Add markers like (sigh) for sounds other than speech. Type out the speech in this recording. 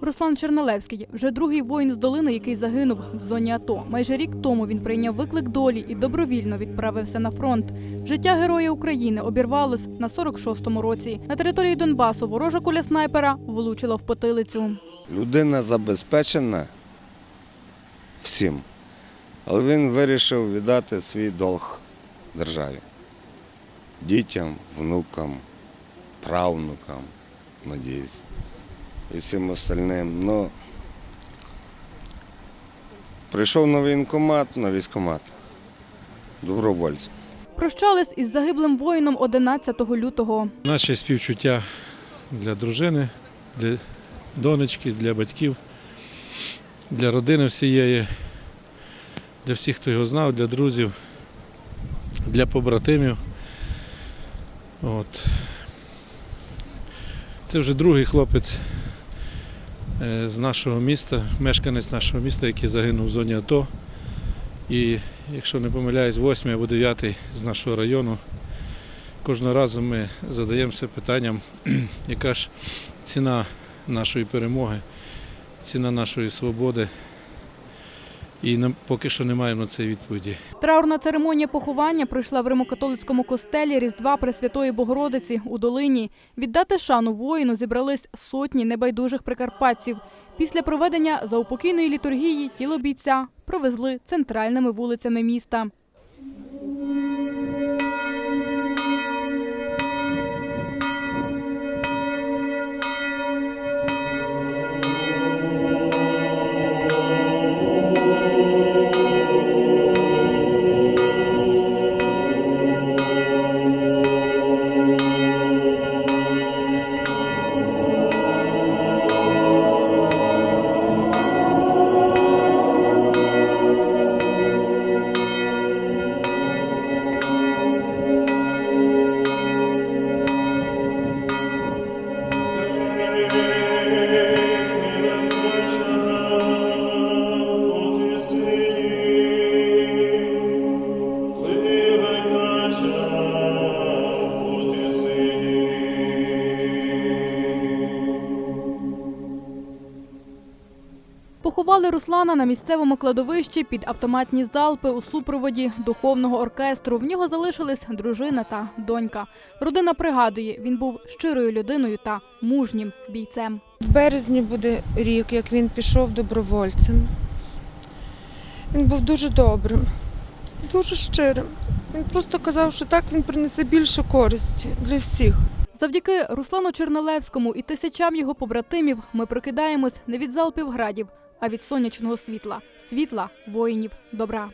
Руслан Чернелевський вже другий воїн з долини, який загинув в зоні АТО. Майже рік тому він прийняв виклик долі і добровільно відправився на фронт. Життя героя України обірвалось на 46-му році. На території Донбасу ворожа куля снайпера влучила в потилицю. Людина забезпечена всім, але він вирішив віддати свій долг державі. Дітям, внукам, правнукам, надіюсь, і всім остальним. Ну, прийшов на воєнкомат, на військкомат, добровольцем. Прощались із загиблим воїном 11 лютого. Наші співчуття для дружини, для донечки, для батьків, для родини всієї, для всіх, хто його знав, для друзів, для побратимів. От. Це вже другий хлопець з нашого міста, мешканець нашого міста, який загинув в зоні АТО. І, якщо не помиляюсь, восьмий або дев'ятий з нашого району. Кожного разу ми задаємося питанням, (clears throat) яка ж ціна нашої перемоги, ціна нашої свободи. І нам поки що не маємо на це відповіді. Траурна церемонія поховання пройшла в Римокатолицькому костелі Різдва Пресвятої Богородиці у долині. Віддати шану воїну зібрались сотні небайдужих прикарпатців. Після проведення заупокійної літургії тіло бійця провезли центральними вулицями міста. Поховали Руслана на місцевому кладовищі під автоматні залпи у супроводі духовного оркестру. В нього залишились дружина та донька. Родина пригадує, він був щирою людиною та мужнім бійцем. В березні буде рік, як він пішов добровольцем. Він був дуже добрим, дуже щирим. Він просто казав, що так він принесе більше користі для всіх. Завдяки Руслану Чернелевському і тисячам його побратимів ми прокидаємось не від залпів градів, а від сонячного світла світла воїнів добра.